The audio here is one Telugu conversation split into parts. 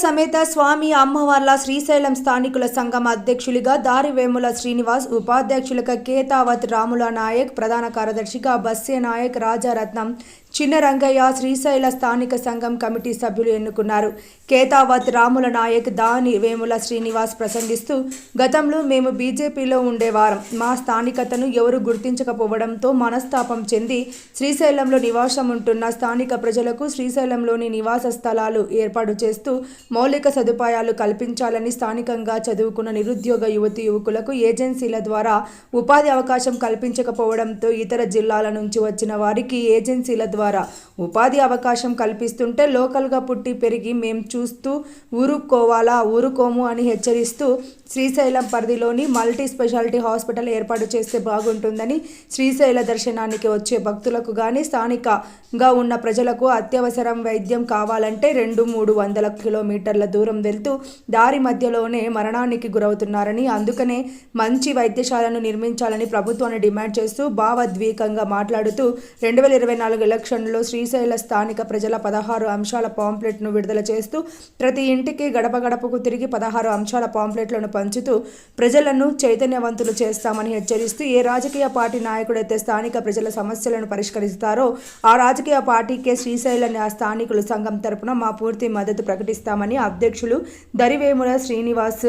సమేత స్వామి అమ్మవార్ల శ్రీశైలం స్థానికుల సంఘం అధ్యక్షులుగా దారివేముల శ్రీనివాస్ ఉపాధ్యక్షులుగా కేతావత్ రాముల నాయక్ ప్రధాన కార్యదర్శిగా బస్సే నాయక్ రాజారత్నం చిన్న రంగయ్య శ్రీశైల స్థానిక సంఘం కమిటీ సభ్యులు ఎన్నుకున్నారు. కేతావత్ రాముల నాయక్ దాని వేముల శ్రీనివాస్ ప్రసంగిస్తూ గతంలో మేము బీజేపీలో ఉండేవారం మా స్థానికతను ఎవరు గుర్తించకపోవడంతో మనస్తాపం చెంది శ్రీశైలంలో నివాసం ఉంటున్న స్థానిక ప్రజలకు శ్రీశైలంలోని నివాస స్థలాలు ఏర్పాటు చేస్తూ మౌలిక సదుపాయాలు కల్పించాలని స్థానికంగా చదువుకున్న నిరుద్యోగ యువతి యువకులకు ఏజెన్సీల ద్వారా ఉపాధి అవకాశం కల్పించకపోవడంతో ఇతర జిల్లాల నుంచి వచ్చిన వారికి ఏజెన్సీల ద్వారా ద్వారా. ఉపాధి అవకాశం కల్పిస్తుంటే లోకల్గా పుట్టి పెరిగి మేం చూస్తూ ఊరుకోవాలా ఊరుకోము అని హెచ్చరిస్తూ శ్రీశైలం పరిధిలోని మల్టీ స్పెషాలిటీ హాస్పిటల్ ఏర్పాటు చేస్తే బాగుంటుందని శ్రీశైల దర్శనానికి వచ్చే భక్తులకు కానీ స్థానికంగా ఉన్న ప్రజలకు అత్యవసరం వైద్యం కావాలంటే రెండు మూడు వందల కిలోమీటర్ల దూరం వెళ్తూ దారి మధ్యలోనే మరణానికి గురవుతున్నారని అందుకనే మంచి వైద్యశాలను నిర్మించాలని ప్రభుత్వాన్ని డిమాండ్ చేస్తూ భావద్వీకంగా మాట్లాడుతూ రెండు వేల ఇరవై నాలుగు ఎలక్షన్లో శ్రీశైల స్థానిక ప్రజల పదహారు అంశాల పాంప్లెట్ను విడుదల చేస్తూ ప్రతి ఇంటికి గడప గడపకు తిరిగి పదహారు అంశాల పాంప్లెట్లను పంచుతూ ప్రజలను చైతన్యవంతులు చేస్తామని హెచ్చరిస్తూ ఏ రాజకీయ పార్టీ నాయకుడైతే స్థానిక ప్రజల సమస్యలను పరిష్కరిస్తారో ఆ రాజకీయ పార్టీకే శ్రీశైల స్థానికులు సంఘం తరపున మా పూర్తి మద్దతు ప్రకటిస్తామని అధ్యక్షులు దరివేముల శ్రీనివాస్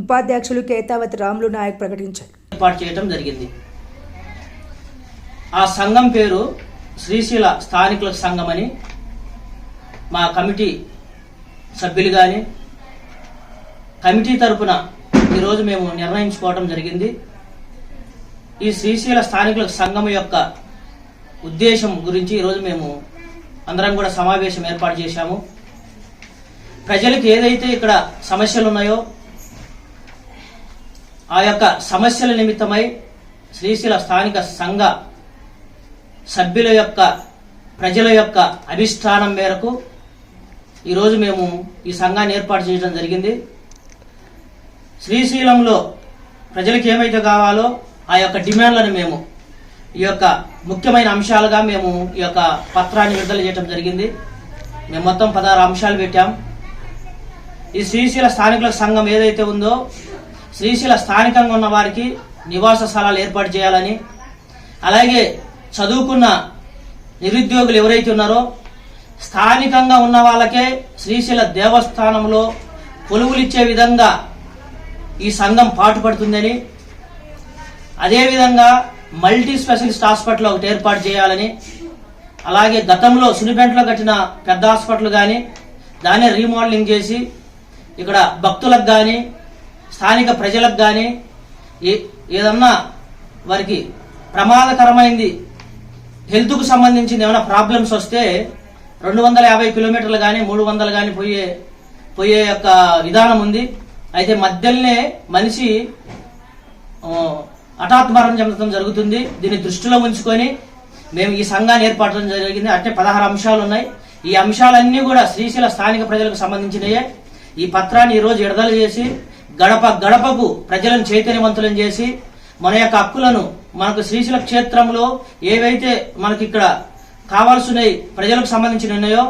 ఉపాధ్యక్షులు కేతావత్ రాములు నాయక్ ప్రకటించారు. ఏర్పాటు చేయడం జరిగింది. ఆ సంఘం పేరు శ్రీశైల స్థానికుల సంఘం అని మా కమిటీ సభ్యులు కానీ కమిటీ తరపున ఈరోజు మేము నిర్ణయించుకోవడం జరిగింది. ఈ శ్రీశైల స్థానికుల సంఘం యొక్క ఉద్దేశం గురించి ఈరోజు మేము అందరం కూడా సమావేశం ఏర్పాటు చేశాము. ప్రజలకు ఏదైతే ఇక్కడ సమస్యలు ఉన్నాయో ఆ యొక్క సమస్యల నిమిత్తమై శ్రీశైల స్థానిక సంఘ సభ్యుల యొక్క ప్రజల యొక్క అభిష్టానం మేరకు ఈరోజు మేము ఈ సంఘాన్ని ఏర్పాటు చేయడం జరిగింది. శ్రీశైలంలో ప్రజలకు ఏమైతే కావాలో ఆ యొక్క డిమాండ్లను మేము ఈ యొక్క ముఖ్యమైన అంశాలుగా మేము ఈ యొక్క పత్రాన్ని విడుదల చేయడం జరిగింది. మేము మొత్తం పదహారు అంశాలు పెట్టాం. ఈ శ్రీశైల స్థానికుల సంఘం ఏదైతే ఉందో శ్రీశైల స్థానికంగా ఉన్న వారికి నివాస స్థలాలు ఏర్పాటు చేయాలని అలాగే చదువుకున్న నిరుద్యోగులు ఎవరైతే ఉన్నారో స్థానికంగా ఉన్న వాళ్ళకే శ్రీశైల దేవస్థానంలో కొలువులిచ్చే విధంగా ఈ సంఘం పాటుపడుతుందని అదేవిధంగా మల్టీ స్పెషలిస్ట్ హాస్పిటల్ ఒకటి ఏర్పాటు చేయాలని అలాగే గతంలో సునిపెంటలో కట్టిన పెద్ద హాస్పిటల్ కానీ దాన్ని రీమోడలింగ్ చేసి ఇక్కడ భక్తులకు కానీ స్థానిక ప్రజలకు కానీ ఏ ఏదన్నా వారికి ప్రమాదకరమైంది హెల్త్కు సంబంధించిన ఏమైనా ప్రాబ్లమ్స్ వస్తే రెండు వందల యాభై కిలోమీటర్లు కానీ మూడు వందలు కానీ పోయే పోయే యొక్క విధానం ఉంది. అయితే మధ్యలోనే మనిషి ఆ, హఠాత్ మరణం చెందడం జరుగుతుంది. దీన్ని దృష్టిలో ఉంచుకొని మేము ఈ సంఘాన్ని ఏర్పడడం జరిగింది. అంటే పదహారు అంశాలు ఉన్నాయి. ఈ అంశాలన్నీ కూడా శ్రీశైల స్థానిక ప్రజలకు సంబంధించినయే. ఈ పత్రాన్ని ఈరోజు రోజు విడుదల చేసి గడప గడపకు ప్రజలను చైతన్యవంతులను చేసి మన యొక్క హక్కులను మనకు శ్రీశైల క్షేత్రంలో ఏవైతే మనకి ఇక్కడ కావాల్సినవి ప్రజలకు సంబంధించిన ఉన్నాయో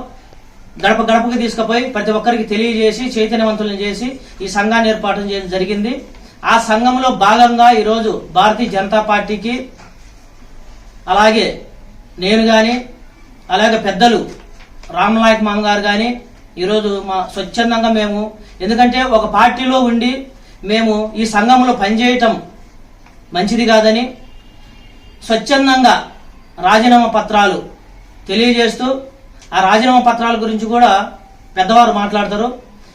గడప గడపకి తీసుకుపోయి ప్రతి ఒక్కరికి తెలియజేసి చైతన్యవంతులను చేసి ఈ సంఘాన్ని ఏర్పాటు చేయడం జరిగింది. ఆ సంఘంలో భాగంగా ఈరోజు భారతీయ జనతా పార్టీకి అలాగే నేను కానీ అలాగే పెద్దలు రామనాయక్ మామ గారు కానీ ఈరోజు మా స్వచ్ఛందంగా మేము ఎందుకంటే ఒక పార్టీలో ఉండి మేము ఈ సంఘంలో పనిచేయటం మంచిది కాదని స్వచ్ఛందంగా రాజీనామా పత్రాలు తెలియజేస్తూ ఆ రాజీనామా పత్రాల గురించి కూడా పెద్దవారు మాట్లాడతారు.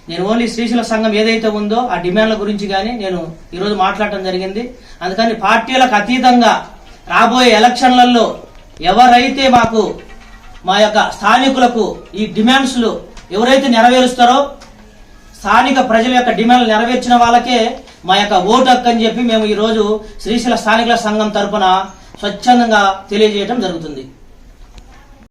నేను ఓన్లీ శ్రీశైల సంఘం ఏదైతే ఉందో ఆ డిమాండ్ల గురించి కానీ నేను ఈరోజు మాట్లాడటం జరిగింది. అందుకని పార్టీలకు అతీతంగా రాబోయే ఎలక్షన్లలో ఎవరైతే మాకు మా యొక్క స్థానికులకు ఈ డిమాండ్స్లు ఎవరైతే నెరవేరుస్తారో స్థానిక ప్రజల యొక్క డిమాండ్లు నెరవేర్చిన వాళ్ళకే మా యొక్క ఓటు హక్కు అని చెప్పి మేము ఈరోజు శ్రీశైల స్థానికుల సంఘం తరపున స్వచ్ఛందంగా తెలియజేయడం జరుగుతుంది.